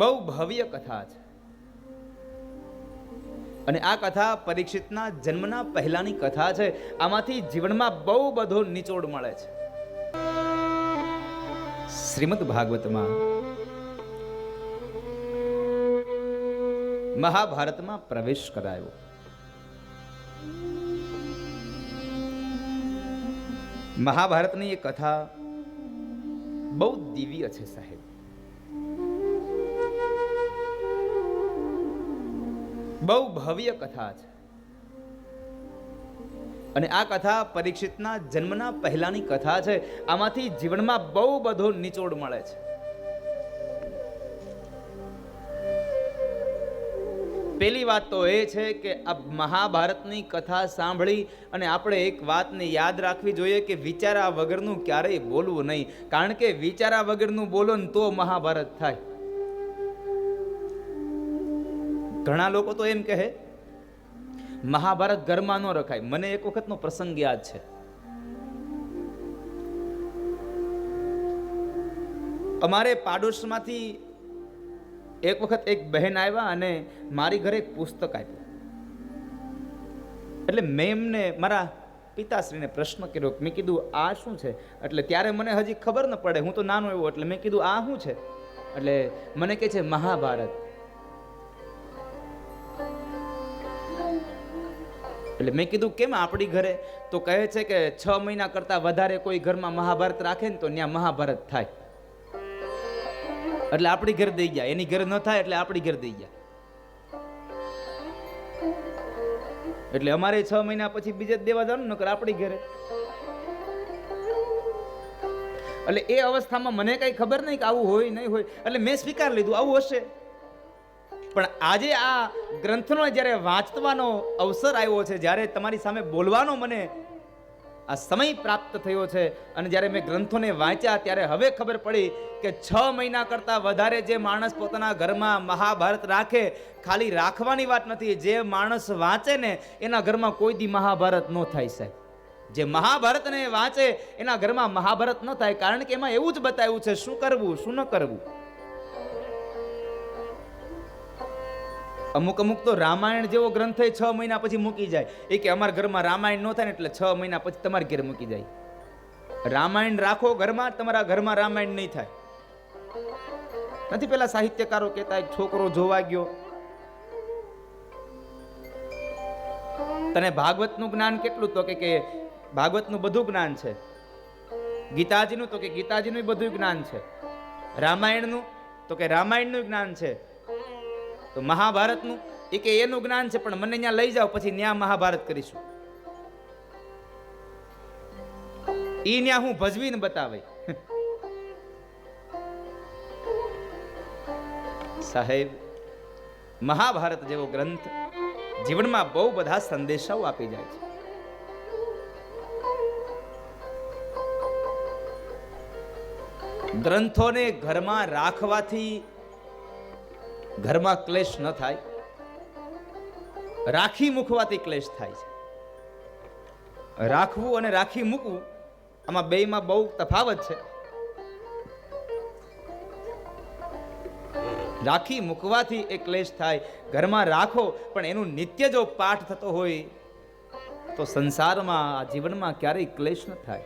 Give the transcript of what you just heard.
બહુ ભવ્ય કથા છે. અને આ કથા પરીક્ષિતના જન્મના પહેલાની કથા છે. આમાંથી જીવનમાં બહુ બધો નિચોડ મળે છે. શ્રીમદ ભાગવતમાં મહાભારતમાં પ્રવેશ કરાયો. મહાભારતની એ કથા બહુ દિવ્ય છે સાહેબ. બહુ ભવ્ય કથા છે. અને આ કથા પરીક્ષિતના જન્મના પહેલાની કથા છે. આમાંથી જીવનમાં બહુ બધો નિચોડ મળે છે. પેલી વાત તો એ છે કે આ મહાભારતની કથા સાંભળી અને આપણે એક વાતને યાદ રાખવી જોઈએ કે વિચારા વગરનું ક્યારેય બોલવું નહીં. કારણ કે વિચારા વગરનું બોલો ને તો મહાભારત થાય. ઘણા લોકો તો એમ કહે, મહાભારત ઘરમાં ન રખાય. મને એક વખતનો પ્રસંગ યાદ છે. અમારે પાડોશમાંથી એક વખત એક બહેન આવ્યા અને મારી ઘરે એક પુસ્તક આપ્યું. એટલે મેં એમને મારા પિતાશ્રીને પ્રશ્ન કર્યો, મેં કીધું, આ શું છે? એટલે ત્યારે મને હજી ખબર ન પડે, હું તો નાનો એવો, એટલે મેં કીધું, આ શું છે? એટલે મને કહે છે, મહાભારત. એટલે મેં કીધું, કેમ આપણી ઘરે? તો કહે છે કે, છ મહિના કરતાં વધારે કોઈ ઘરમાં મહાભારત રાખે ને તો ત્યાં મહાભારત થાય. એટલે આપણી ઘર દઈ ગયા. એની ઘર ન થાય એટલે આપણી ઘરે દઈ ગયા. એટલે અમારે છ મહિના પછી બીજે દેવા જવાનું, નકર આપણી ઘરે. એટલે એ અવસ્થામાં મને કઈ ખબર નહીં કે આવું હોય, નહીં હોય. એટલે મેં સ્વીકાર લીધું, આવું હશે. પણ આજે આ ગ્રંથનો જ્યારે વાંચવાનો અવસર આવ્યો છે, જ્યારે તમારી સામે બોલવાનો મને આ સમય પ્રાપ્ત થયો છે અને જ્યારે મેં ગ્રંથોને વાંચ્યા, ત્યારે હવે ખબર પડી કે છ મહિના કરતાં વધારે જે માણસ પોતાના ઘરમાં મહાભારત રાખે, ખાલી રાખવાની વાત નથી. જે માણસ વાંચે ને, એના ઘરમાં કોઈ દી મહાભારત ન થાય સાહેબ. જે મહાભારતને વાંચે, એના ઘરમાં મહાભારત ન થાય. કારણ કે એમાં એવું જ બતાવ્યું છે, શું કરવું, શું ન કરવું? અમુક અમુક તો રામાયણ જેવો ગ્રંથ છ મહિના પછી મૂકી જાય. એ કે અમારા ઘરમાં રામાયણ ન થાય ને એટલે છ મહિના પછી તમારા ઘેર મૂકી જાય. રામાયણ રાખો ઘરમાં, તમારા ઘરમાં રામાયણ નહીં થાય. નથી પેલા સાહિત્યકારો કહેતા છોકરો જોવા ગયો. તને ભાગવતનું જ્ઞાન કેટલું? તો કે કે ભાગવતનું બધું જ્ઞાન છે. ગીતાજીનું? તો કે ગીતાજીનું બધું જ્ઞાન છે. રામાયણનું? તો કે રામાયણનું જ્ઞાન છે. તો મહાભારતનું, એ કે એનું જ્ઞાન છે, પણ મને ત્યાં લઈ જાઓ, પછી ન્યા મહાભારત કરીશું. ઈ ન્યા હું ભજવીને બતાવે. સાહેબ, મહાભારત જેવો ગ્રંથ જીવનમાં બહુ બધા સંદેશાઓ આપી જાય છે. ગ્રંથોને ઘરમાં રાખવાથી ઘરમાં ક્લેશ ન થાય. રાખી મૂકવાથી ક્લેશ થાય છે. રાખવું અને રાખી મૂકવું આમાં બેયમાં બહુ તફાવત છે. રાખી મૂકવાથી એ ક્લેશ થાય. ઘરમાં રાખો, પણ એનું નિત્ય જો પાઠ થતો હોય, તો સંસારમાં જીવનમાં ક્યારેય ક્લેશ ન થાય.